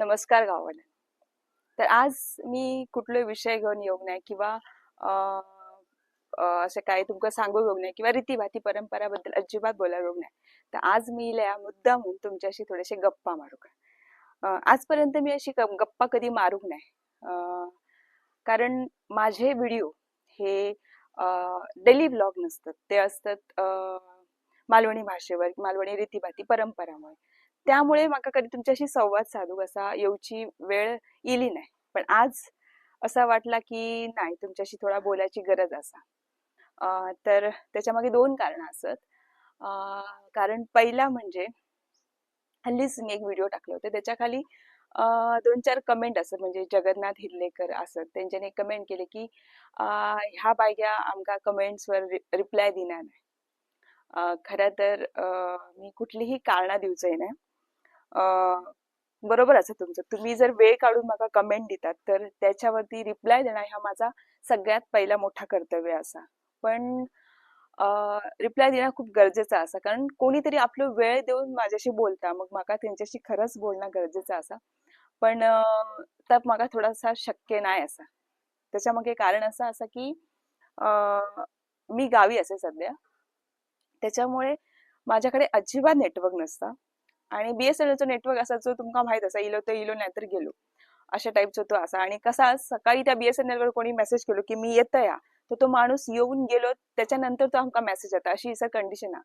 नमस्कार गावाला. तर आज मी कुठले विषय घेऊन येऊक नाही किंवा अं, असं काय तुमका सांगू घेऊ नाही किंवा रीतीभाती परंपराबद्दल अजिबात बोलायला घेऊ नाही तर आज मी इल्या मुद्दा म्हणून तुमच्याशी थोडेसे गप्पा मारू आजपर्यंत मी अशी गप्पा कधी मारूक नाही अं, कारण माझे व्हिडिओ हे डेली ब्लॉग नसतात. ते असतात अं, मालवणी भाषेवर मालवणी रीतीभाती परंपरामुळे. त्यामुळे म्हाका कधी तुमच्याशी संवाद साधूक असा येऊची वेळ इली नाही. पण आज असा वाटला की नाही तुमच्याशी थोडा बोलायची गरज असा. तर त्याच्यामागे दोन कारण असत. कारण पहिला म्हणजे हल्लीच मी एक व्हिडिओ टाकले होते. त्याच्याखाली दोन चार कमेंट असत. म्हणजे जगन्नाथ हिल्लेकर असत. त्यांच्याने कमेंट केले की ह्या बायग्या आमका कमेंट्सवर रिप्लाय दिना नाही. खरं तर मी कुठलीही कारणा दिवचंय नाही. बरोबर असं तुमचं. तुम्ही जर वेळ काढून मला कमेंट देतात तर त्याच्यावरती रिप्लाय देणं हा माझा सगळ्यात पहिला मोठा कर्तव्य असा. पण रिप्लाय देणं खूप गरजेचं असा. कारण कोणीतरी आपलं वेळ देऊन माझ्याशी बोलता मग मला त्यांच्याशी खरंच बोलणं गरजेचं असा. पण तर मला थोडासा शक्य नाही असा. त्याच्यामागे कारण असं असं की मी गावी असे सध्या. त्याच्यामुळे माझ्याकडे अजिबात नेटवर्क नसता. आणि बीएसएनएलचं नेटवर्क असा जो तुमका माहीत असा इलो तर इलो नाही तर गेलो. अशा टाईपचं तो असा. आणि कसा सकाळी त्या बीएसएनएल वर कोणी मेसेज केलो की मी येत या तर तो माणूस येऊन गेलो त्याच्यानंतर तो आमका मेसेज येता. अशी सर कंडिशन हा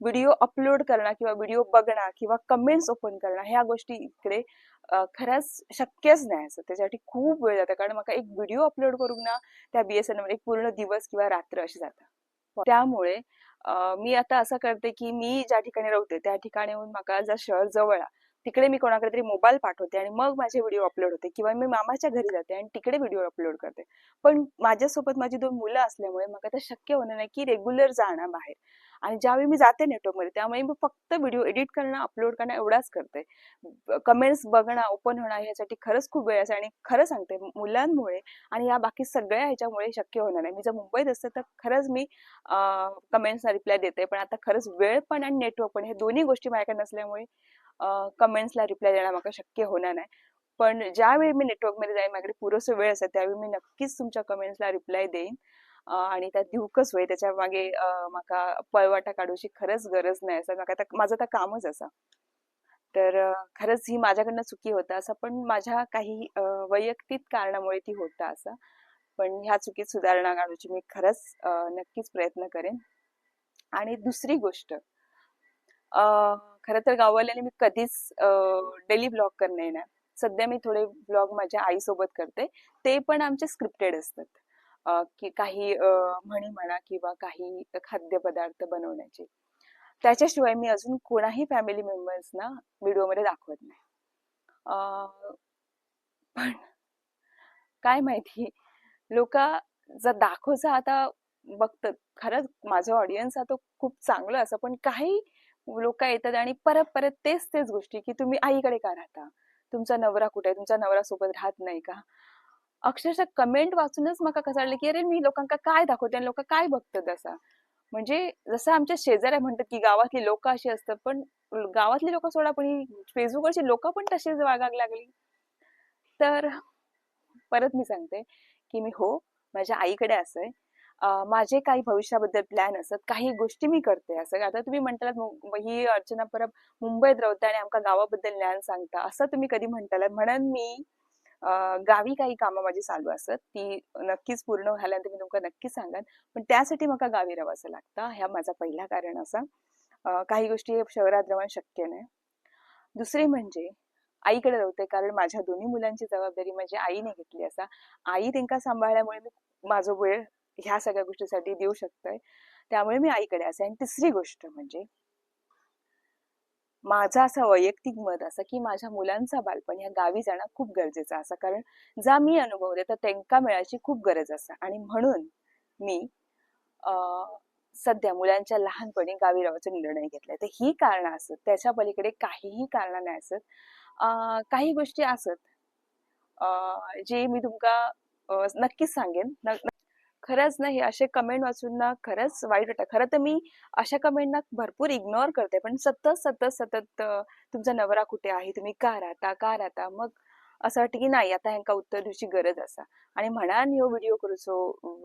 व्हिडिओ अपलोड करणं किंवा व्हिडिओ बघणं किंवा कमेंट्स ओपन करणं ह्या गोष्टी इकडे खरंच शक्यच नाही असं. त्याच्यासाठी खूप वेळ जाता. कारण मला एक व्हिडिओ अपलोड करून ना त्या बीएसएनएलमध्ये एक पूर्ण दिवस किंवा रात्र अशी जाता त्यामुळे मी आता असं करते की मी ज्या ठिकाणी राहते त्या ठिकाणी येऊन जर शहर जवळ आहे, तिकडे मी कोणाकडे तरी मोबाईल पाठवते आणि मग माझे व्हिडिओ अपलोड होते किंवा मी मामाच्या घरी जाते आणि तिकडे व्हिडिओ अपलोड करते. पण माझ्यासोबत माझी दोन मुलं असल्यामुळे मग आता शक्य होणार नाही की रेग्युलर जाणं बाहेर. आणि ज्यावेळी मी जाते नेटवर्कमध्ये त्यामुळे मी फक्त व्हिडिओ एडिट करणं अपलोड करणं एवढाच करते. कमेंट्स बघणं ओपन होणं ह्यासाठी खरंच खूप वेळ असते आणि खरं सांगते मुलांमुळे आणि या बाकी सगळ्या ह्याच्यामुळे शक्य होणार नाही. मी जर मुंबईत असते तर खरंच मी कमेंट्सना रिप्लाय देते. पण आता खरंच वेळ पण आणि नेटवर्क पण हे दोन्ही गोष्टी माझ्याकडे नसल्यामुळे कमेंट्सला रिप्लाय देणं मला शक्य होणार नाही. पण ज्यावेळी मी नेटवर्कमध्ये जाईन माझ्याकडे पुरेसं वेळ असेल त्यावेळी मी नक्कीच तुमच्या कमेंट्सला रिप्लाय देईन. आणि त्या दिवकच होय त्याच्यामागे माका पळवाटा काढूची खरंच गरज नाही. असं माका आता माझं तर कामच असा. तर खरंच ही माझ्याकडनं चुकी होता असं पण माझ्या काही वैयक्तिक कारणामुळे ती होता असं. पण ह्या चुकीत सुधारणा काढूची मी खरंच नक्कीच प्रयत्न करेन. आणि दुसरी गोष्ट खर खरं तर गाववाल्याने मी कधीच डेली ब्लॉग करणे ना सध्या मी थोडे ब्लॉग माझ्या आईसोबत करते. ते पण आमचे स्क्रिप्टेड असतात. की काही म्हणी म्हणा किंवा काही खाद्यपदार्थ बनवण्याचे. त्याच्याशिवाय मी अजून कोणाही फॅमिली मेंबर्सना व्हिडिओमध्ये दाखवत नाही. अं, पण काय माहिती लोक जर दाखवचा आता बघतात खरंच माझं ऑडियन्स आता खूप चांगलं असं पण काही लोक येतात आणि परत परत तेच तेच गोष्टी की तुम्ही आईकडे का राहता? तुमचा नवरा कुठे तुमचा नवरा सोबत राहत नाही का? अक्षरशः कमेंट वाचूनच मला कसं वाटलं की अरे मी लोकांका काय दाखवते आणि लोक काय बघतात असा? म्हणजे जसं आमच्या शेजाऱ्या म्हणतात की गावातली लोक अशी असतात पण गावातली लोक सोडा पण ही फेसबुकवरची लोक पण तशीच वागायला लागली. तर परत मी सांगते की मी हो माझ्या आईकडे असं आहे. माझे काही भविष्याबद्दल प्लॅन असत काही गोष्टी मी करते. असं आता तुम्ही म्हणतालात ही अर्चना परब मुंबईत राहते आणि आमका गावाबद्दल ज्ञान सांगता. असं तुम्ही कधी म्हणताल म्हणून मी गावी काही कामं माझी चालू असत ती नक्कीच पूर्ण व्हायल्यानंतर मी तुमका नक्कीच सांगान पण त्यासाठी मला गावी राहावंसं लागतं. ह्या माझा पहिला कारण असा. काही गोष्टी शहरात रवान शक्य नाही. दुसरी म्हणजे आईकडे राहते कारण माझ्या दोन्ही मुलांची जबाबदारी माझी आईने घेतली असा. आई त्यांना सांभाळल्यामुळे मी माझा वेळ ह्या सगळ्या गोष्टीसाठी देऊ शकतोय. त्यामुळे मी आईकडे असे. आणि तिसरी गोष्ट म्हणजे माझं असं वैयक्तिक मत असं की माझ्या मुलांचा बालपण या गावी जाणं खूप गरजेचं असं कारण जा मी अनुभवते तर त्यांका मिळायची खूप गरज असा आणि म्हणून मी अं, सध्या मुलांच्या लहानपणी गावी राहायचा निर्णय घेतलाय. तर ही कारण असत त्याच्या पलीकडे काहीही कारण नाही असत. काही गोष्टी असत. जे मी तुमका नक्कीच सांगेन. न- खरंच नाही असे कमेंट वाचून ना खरंच वाईट वाटतं. खरं तर मी अशा कमेंटना भरपूर इग्नोर करते. पण सतत सतत सतत अं, तुमचा नवरा कुठे आहे? तुम्ही का राहता? का राहता? मग असं वाटतं की नाही आता ह्यांका उत्तर दिवची गरज असा. आणि म्हणान ह्यो व्हिडिओ करूचो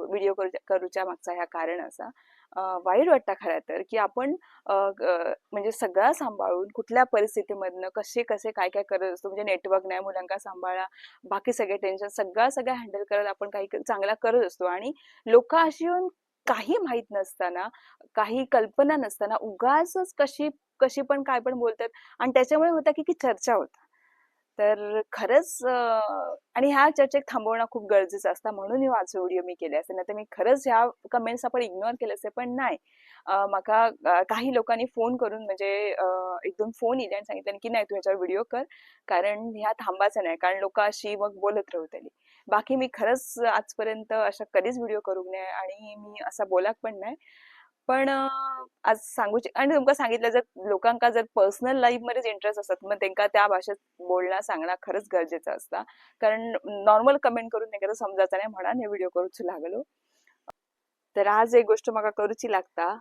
व्हिडिओ करूच्या मागचा ह्या कारण असा. वाईट वाटतं खरं तर की आपण म्हणजे सगळं सांभाळून कुठल्या परिस्थितीमधनं कसे कसे काय काय करत असतो म्हणजे नेटवर्क नाही मुलांका सांभाळा बाकी सगळे टेन्शन सगळं सगळं हँडल करत आपण काही चांगला करत असतो. आणि लोक अशी येऊन काही माहीत नसताना काही कल्पना नसताना उगाच कशी कशी पण काय पण बोलतात. आणि त्याच्यामुळे होतं की की चर्चा होता. तर खरंच आणि ह्या चर्चेत थांबवणं खूप गरजेचं असतं म्हणून मी वाचो व्हिडिओ मी केले असते नाही तर मी खरंच ह्या कमेंट्स आपण इग्नोर केले असते पण नाही. माका काही लोकांनी फोन करून म्हणजे एकदम एक दोन फोन इले आणि सांगितलं की नाही तू ह्याच्यावर व्हिडिओ कर. कारण ह्या थांबायचं नाही. कारण लोक अशी मग बोलत राहतली बाकी मी खरंच आजपर्यंत अशा कधीच व्हिडिओ करूक नाही आणि मी असा बोलाक पण नाही. पण आज सांगूचे आणि तुमका सांगितलं जर लोकांका जर पर्सनल लाईफ मध्येच इंटरेस्ट असतात मग त्यांना त्या भाषेत बोलणं सांगणं खरंच गरजेचं असतं. कारण नॉर्मल कमेंट करून त्यांना समजायचं नाही म्हणा हे व्हिडिओ करूच लागलो. तर आज एक गोष्ट मला करूची लागता.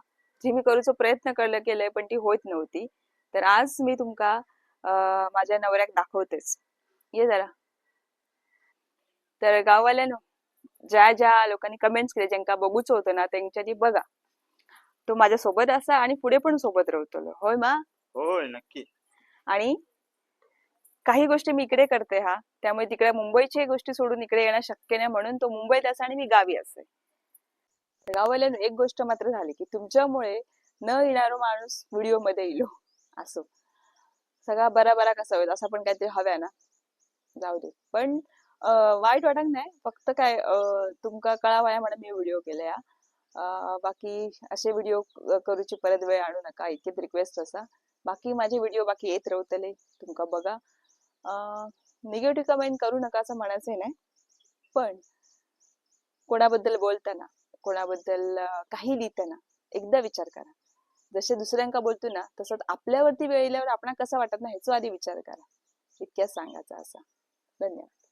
जी मी करूचो प्रयत्न करले केलंय पण ती होत नव्हती. तर आज मी तुमका माझ्या नवऱ्याक दाखवतेच. ये जरा. तर गाववाल्यानो ज्या ज्या लोकांनी कमेंट्स केले ज्यांना बघूच होतं ना त्यांच्या ती बघा. तो माझ्या सोबत असा आणि पुढे पण सोबत राहतलो होय मा? होय नक्की. आणि काही गोष्टी मी इकडे करते हा. त्यामुळे तिकडे मुंबईची गोष्टी सोडून इकडे येणं शक्य नाही म्हणून तो मुंबईत असा आणि मी गावी असे. गावाल्यानं एक गोष्ट मात्र झाली की तुमच्यामुळे न येणारो माणूस व्हिडिओमध्ये येलो असो. सगळा बरा बरा कसा होईल असं पण काहीतरी हव्या ना? जाऊ दे. पण वाईट वाटत नाही. फक्त काय तुमका कळावाया म्हणून मी व्हिडिओ केले हा. बाकी असे व्हिडिओ करूची परत वेळ आणू नका. इतकीच रिक्वेस्ट असा. बाकी माझे व्हिडिओ बाकी येत रवतले. तुमका बघा. निगेटिव्ह कमेंट करू नका असं म्हणायचं नाही पण कोणाबद्दल बोलताना कोणाबद्दल काही लिहिताना एकदा विचार करा. जसे दुसऱ्यांका बोलतो ना तसंच आपल्यावरती वेळ येल्यावर आपण कसा वाटत ना ह्याचा आधी विचार करा. इतक्याच सांगायचा असा. धन्यवाद.